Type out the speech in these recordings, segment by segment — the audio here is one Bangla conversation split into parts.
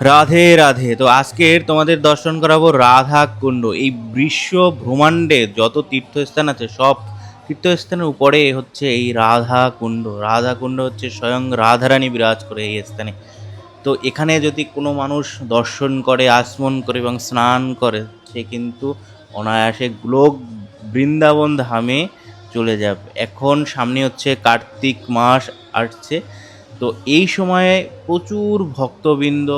রাধে রাধে। তো আজকের তোমাদের দর্শন করাবো রাধা কুণ্ড। এই বিশ্ব ব্রহ্মাণ্ডে যত তীর্থস্থান আছে, সব তীর্থস্থানের উপরে হচ্ছে এই রাধা কুণ্ড। রাধা কুণ্ড হচ্ছে স্বয়ং রাধারানী বিরাজ করে এই স্থানে। তো এখানে যদি কোনো মানুষ দর্শন করে, আসমন করে এবং স্নান করে, সে কিন্তু অনায়াসে গ্লোক বৃন্দাবন ধামে চলে যাবে। এখন সামনে হচ্ছে কার্তিক মাস আসছে। তো এই সময়ে প্রচুর ভক্তবৃন্দ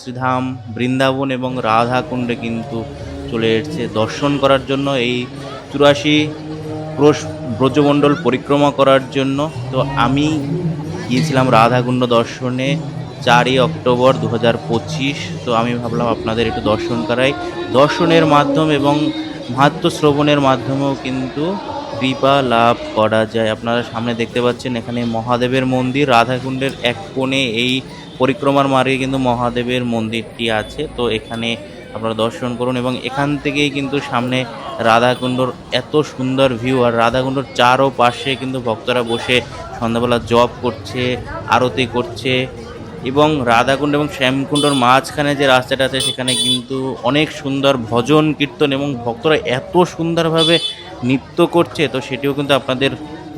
শ্রীধাম, বৃন্দাবন এবং রাধাকুণ্ডে কিন্তু চলে এসেছে। দর্শন করার জন্য এই চুরাশি ক্রোশ ব্রজমণ্ডল পরিক্রমা করার জন্য। তো আমি গিয়েছিলাম রাধাকুণ্ড দর্শনে চারই অক্টোবর দু হাজার পঁচিশ। তো আমি ভাবলাম আপনাদের একটু দর্শন করাই। দর্শনের মাধ্যম এবং মাহাত্ম শ্রবণের মাধ্যমেও কিন্তু কৃপা লাভ করা যায়। আপনারা সামনে দেখতে পাচ্ছেন এখানে মহাদেবের মন্দির, রাধাকুণ্ডের এক কোণে এই পরিক্রমার মার্গে কিন্তু মহাদেবের মন্দিরটি আছে। তো এখানে আপনারা দর্শন করুন এবং এখান থেকেই কিন্তু সামনে রাধাকুণ্ডর এত সুন্দর ভিউ আর রাধাকুণ্ডর চারও পাশে কিন্তু ভক্তরা বসে সন্ধ্যাবেলা জব করছে, আরতি করছে এবং রাধাকুণ্ড এবং শ্যামকুণ্ডর মাঝখানে যে রাস্তাটা আছে সেখানে কিন্তু অনেক সুন্দর ভজন কীর্তন এবং ভক্তরা এত সুন্দরভাবে নৃত্য করছে, তো সেটিও কিন্তু আপনাদের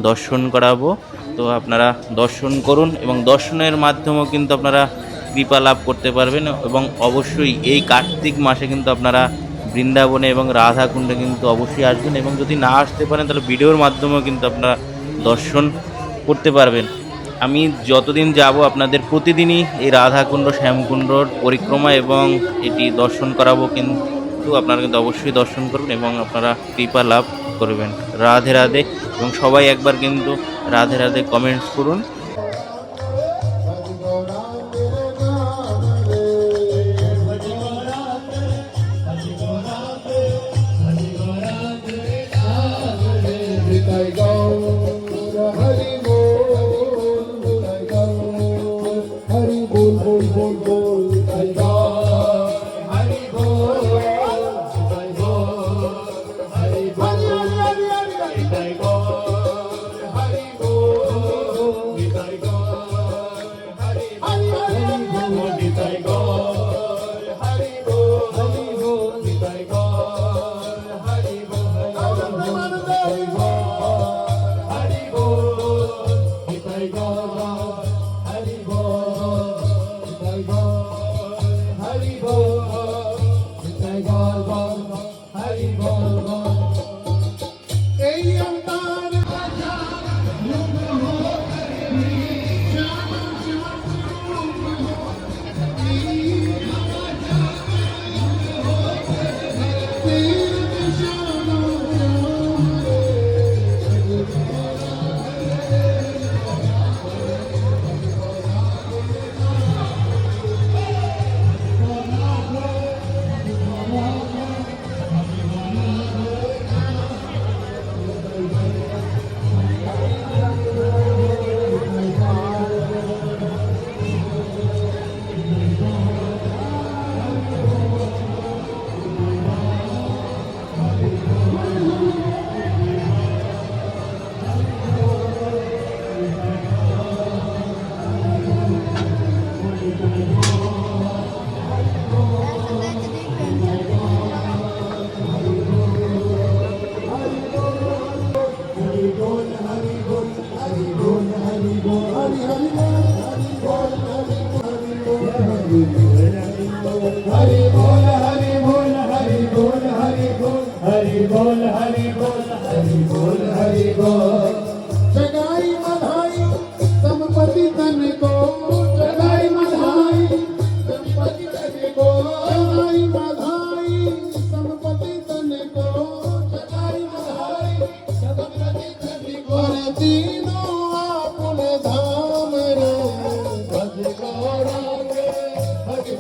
দর্শন করাবো। তো আপনারা দর্শন করুন এবং দর্শনের মাধ্যমেও কিন্তু আপনারা কৃপা লাভ করতে পারবেন এবং অবশ্যই এই কার্তিক মাসে কিন্তু আপনারা বৃন্দাবনে এবং রাধাকুণ্ডে কিন্তু অবশ্যই আসবেন এবং যদি না আসতে পারেন, তাহলে ভিডিওর মাধ্যমেও কিন্তু আপনারা দর্শন করতে পারবেন। আমি যতদিন যাব, আপনাদের প্রতিদিনই এই রাধাকুণ্ড শ্যামকুণ্ডর পরিক্রমা এবং এটি দর্শন করাবো, কিন্তু আপনারা কিন্তু অবশ্যই দর্শন করবেন এবং আপনারা কৃপা লাভ করবেন রাধে রাধে এবং সবাই একবার কিন্তু রাধে রাধে কমেন্টস করুন